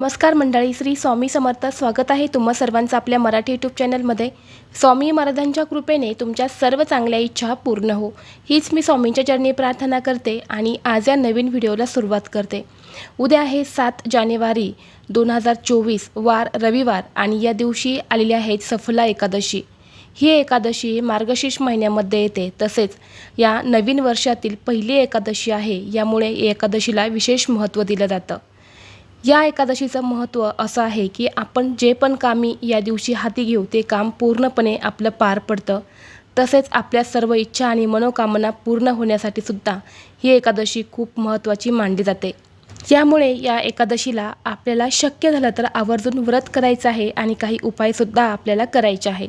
नमस्कार मंडळी श्री स्वामी समर्थ स्वागत आहे तुम्हा सर्वांचं आपल्या मराठी यूट्यूब चॅनलमध्ये. स्वामी महाराजांच्या कृपेने तुमच्या सर्व चांगल्या इच्छा पूर्ण हो. हीच मी स्वामींच्या चरणी प्रार्थना करते आणि आज या नवीन व्हिडिओला सुरुवात करते. उद्या आहे सात जानेवारी दोन हजार चोवीस वार रविवार आणि या दिवशी आलेली आहे सफला एकादशी. ही एकादशी मार्गशीर्ष महिन्यामध्ये येते. तसेच या नवीन वर्षातील पहिली एकादशी आहे. यामुळे एकादशीला विशेष महत्त्व दिलं जातं. या एकादशीचं महत्त्व असं आहे की आपण जे पण कामी या दिवशी हाती घेऊ ते काम पूर्णपणे आपलं पार पडतं. तसेच आपल्या सर्व इच्छा आणि मनोकामना पूर्ण होण्यासाठी सुद्धा ही एकादशी खूप महत्त्वाची मानली जाते. यामुळे या एकादशीला आपल्याला शक्य झालं तर आवर्जून व्रत करायचं आहे आणि काही उपायसुद्धा आपल्याला करायचे आहे.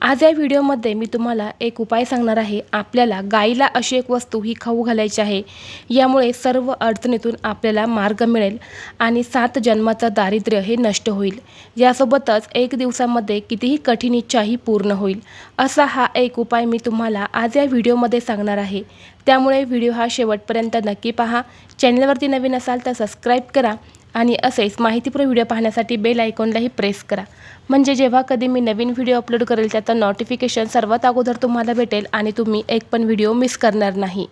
आज या व्हिडिओमध्ये मी तुम्हाला एक उपाय सांगणार आहे. आपल्याला गाईला अशी एक वस्तू ही खाऊ घालायची आहे. यामुळे सर्व अडचणीतून आपल्याला मार्ग मिळेल आणि सात जन्माचं दारिद्र्य हे नष्ट होईल. यासोबतच एक दिवसामध्ये कितीही कठीण इच्छाही पूर्ण होईल. असा हा एक उपाय मी तुम्हाला आज या व्हिडिओमध्ये सांगणार आहे. त्यामुळे व्हिडिओ हा शेवटपर्यंत नक्की पहा. चॅनलवरती नवीन असाल तर सबस्क्राईब करा आणि असेच माहितीपूर्ण व्हिडिओ पाहण्यासाठी बेल आयकॉनलाही प्रेस करा. म्हणजे जेव्हा कधी मी नवीन व्हिडिओ अपलोड करेल त्याचं नोटिफिकेशन सर्वात अगोदर तुम्हाला भेटेल आणि तुम्ही एक पण व्हिडिओ मिस करणार नाही.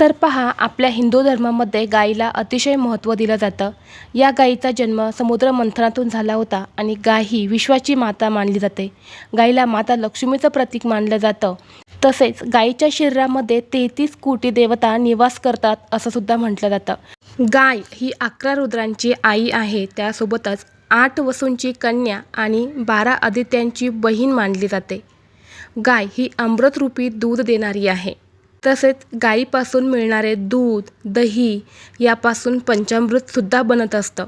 तर पहा आपल्या हिंदू धर्मामध्ये गायीला अतिशय महत्त्व दिलं जातं. या गायीचा जन्म समुद्र मंथनातून झाला होता आणि गाय ही विश्वाची माता मानली जाते. गायीला माता लक्ष्मीचं प्रतीक मानलं जातं. तसेच गायीच्या शरीरामध्ये तेहतीस कोटी देवता निवास करतात असं सुद्धा म्हटलं जातं. गाय ही अकरा रुद्रांची आई आहे. त्यासोबतच आठ वसूंची कन्या आणि बारा आदित्यांची बहीण मानली जाते. गाय ही अमृतरूपी दूध देणारी आहे. तसेच गायीपासून मिळणारे दूध दही यापासून पंचामृतसुद्धा बनत असतं.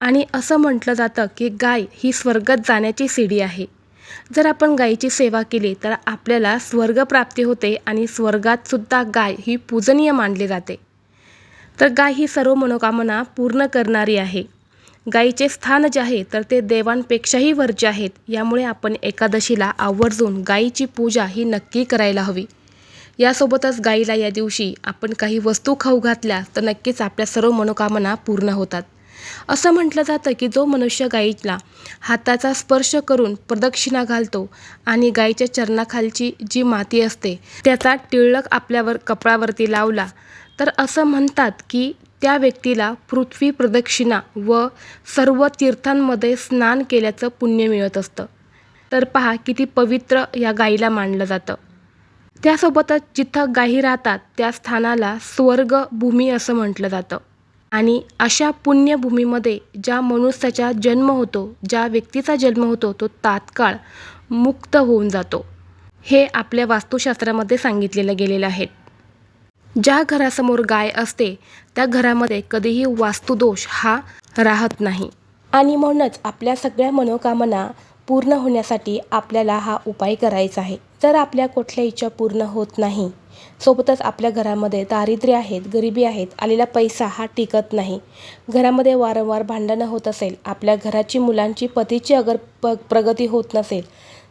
आणि असं म्हटलं जातं की गाय ही स्वर्गात जाण्याची सीडी आहे. जर आपण गायीची सेवा केली तर आपल्याला स्वर्गप्राप्ती होते आणि स्वर्गातसुद्धा गाय ही पूजनीय मानली जाते. तर गाय ही सर्व मनोकामना पूर्ण करणारी आहे. गायीचे स्थान जे आहे तर ते देवांपेक्षाही वरचे आहेत. यामुळे आपण एकादशीला आवर्जून गायीची पूजा ही नक्की करायला हवी. यासोबतच गाईला या दिवशी आपण काही वस्तू खाऊ घातल्या तर नक्कीच आपल्या सर्व मनोकामना पूर्ण होतात. असं म्हटलं जातं की जो मनुष्य गाईला हाताचा स्पर्श करून प्रदक्षिणा घालतो आणि गाईच्या चरणाखालची जी माती असते त्याचा टिळक आपल्यावर कपडावरती लावला तर असं म्हणतात की त्या व्यक्तीला पृथ्वी प्रदक्षिणा व सर्व तीर्थांमध्ये स्नान केल्याचं पुण्य मिळत असतं. तर पहा किती पवित्र या गाईला मानलं जातं. त्यासोबतच जिथं गायी राहतात त्या स्थानाला स्वर्गभूमी असं म्हटलं जातं. आणि अशा पुण्यभूमीमध्ये ज्या मनुष्याचा जन्म होतो ज्या व्यक्तीचा जन्म होतो तो तात्काळ मुक्त होऊन जातो. हे आपल्या वास्तुशास्त्रामध्ये सांगितलेलं गेलेलं आहे. ज्या घरासमोर गाय असते त्या घरामध्ये कधीही वास्तुदोष हा राहत नाही. आणि म्हणूनच आपल्या सगळ्या मनोकामना पूर्ण होण्यासाठी आपल्याला हा उपाय करायचा आहे. जर आपल्या कुठल्या इच्छा पूर्ण होत नाही सोबतच आपल्या घरामध्ये दारिद्र्य आहेत गरिबी आहेत आलेला पैसा हा टिकत नाही. घरामध्ये वारंवार भांडणं होत असेल आपल्या घराची मुलांची पतीची अगर प प्रगती होत नसेल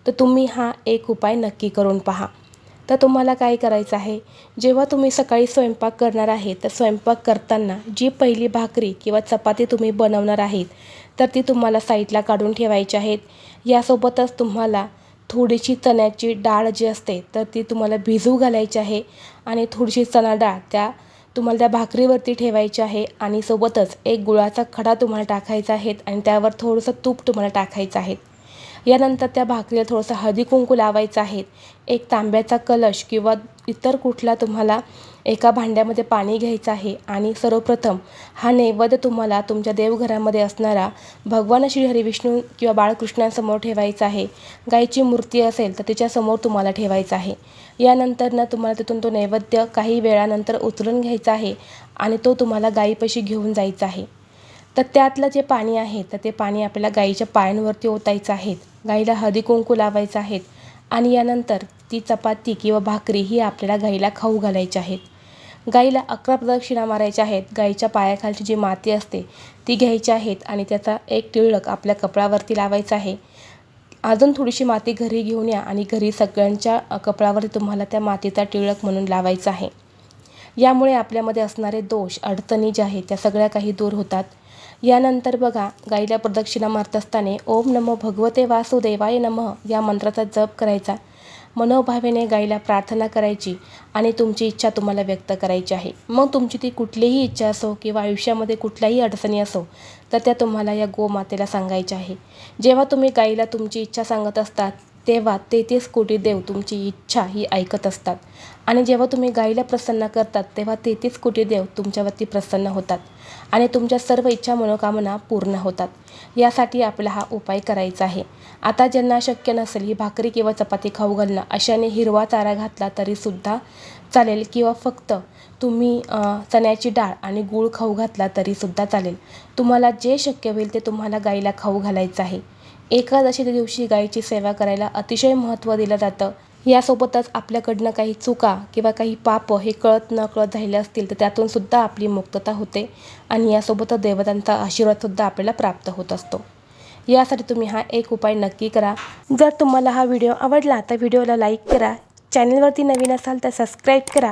तर तुम्ही हा एक उपाय नक्की करून पहा. तर तुम्हाला काय करायचं आहे? जेव्हा तुम्ही सकाळी स्वयंपाक करणार आहे तर स्वयंपाक करताना जी पहिली भाकरी किंवा चपाती तुम्ही बनवणार आहेत तर ती तुम्हाला साईडला काढून ठेवायची आहेत. यासोबतच तुम्हाला थोडीशी चण्याची डाळ जी असते तर ती तुम्हाला भिजू घालायची आहे आणि थोडीशी चणा डाळ त्या तुम्हाला त्या भाकरीवरती ठेवायची आहे आणि सोबतच एक गुळाचा खडा तुम्हाला टाकायचा आहे आणि त्यावर थोडंसं तूप तुम्हाला टाकायचं आहे. यानंतर त्या भाकरीला थोडंसं हळदी कुंकू लावायचं आहे. एक तांब्याचा कलश किंवा इतर कुठला तुम्हाला एका भांड्यामध्ये पाणी घ्यायचं आहे. आणि सर्वप्रथम हा नैवेद्य तुम्हाला तुमच्या देवघरामध्ये असणारा भगवान श्री हरिविष्णू किंवा बाळकृष्णांसमोर ठेवायचा आहे. गायीची मूर्ती असेल तर तिच्यासमोर तुम्हाला ठेवायचं आहे. यानंतर ना तुम्हाला तिथून तो नैवेद्य काही वेळानंतर उचलून घ्यायचा आहे आणि तो तुम्हाला गायीपाशी घेऊन जायचा आहे. तर त्यातलं जे पाणी आहे तर ते पाणी आपल्याला गाईच्या पायांवरती ओतायचं आहे गाईला हळदी कुंकू लावायचं आहेत आणि यानंतर ती चपाती किंवा भाकरी ही आपल्याला गाईला खाऊ घालायची आहेत गाईला अकरा प्रदक्षिणा मारायच्या आहेत. गाईच्या पायाखालची जी माती असते ती घ्यायची आहेत आणि त्याचा एक टिळक आपल्या कपड्यावरती लावायचा आहे. अजून थोडीशी माती घरी घेऊन या आणि घरी सगळ्यांच्या कपड्यावरती तुम्हाला त्या मातीचा टिळक म्हणून लावायचा आहे. यामुळे आपल्यामध्ये असणारे दोष अडचणी ज्या आहेत त्या सगळ्या काही दूर होतात. यानंतर बघा गाईला प्रदक्षिणा मारत असताना ओम नमो भगवते वासुदेवाय नमः या मंत्राचा जप करायचा. मनोभावेने गाईला प्रार्थना करायची आणि तुमची इच्छा तुम्हाला व्यक्त करायची आहे. मग तुमची ती कुठलीही इच्छा असो किंवा आयुष्यामध्ये कुठल्याही अडचणी असो तर त्या तुम्हाला या गोमातेला सांगायच्या आहे. जेव्हा तुम्ही गाईला तुमची इच्छा सांगत असतात तेव्हा तेहतीस कोटी देव तुमची इच्छा ही ऐकत असतात. आणि जेव्हा तुम्ही गाईला प्रसन्न करतात तेव्हा तेहतीस कोटी देव तुमच्यावरती प्रसन्न होतात. आणि तुमच्या सर्व इच्छा मनोकामना पूर्ण होतात. यासाठी आपला हा उपाय करायचा आहे. आता ज्यांना शक्य नसेल ही भाकरी किंवा चपाती खाऊ घालणं अशाने हिरवा चारा घातला तरीसुद्धा चालेल किंवा फक्त तुम्ही चण्याची डाळ आणि गूळ खाऊ घातला तरीसुद्धा चालेल. तुम्हाला जे शक्य होईल ते तुम्हाला गाईला खाऊ घालायचं आहे. एकादशीच्या दिवशी गायीची सेवा करायला अतिशय महत्त्व दिलं जातं. यासोबतच आपल्याकडनं काही चुका किंवा काही पाप हे कळत न कळत झालेले असतील तर त्यातून सुद्धा आपली मुक्तता होते आणि यासोबतच देवतांचा आशीर्वादसुद्धा आपल्याला प्राप्त होत असतो. यासाठी तुम्ही हा एक उपाय नक्की करा. जर तुम्हाला हा व्हिडिओ आवडला तर व्हिडिओला लाईक करा. चॅनलवरती नवीन असाल तर सबस्क्राईब करा.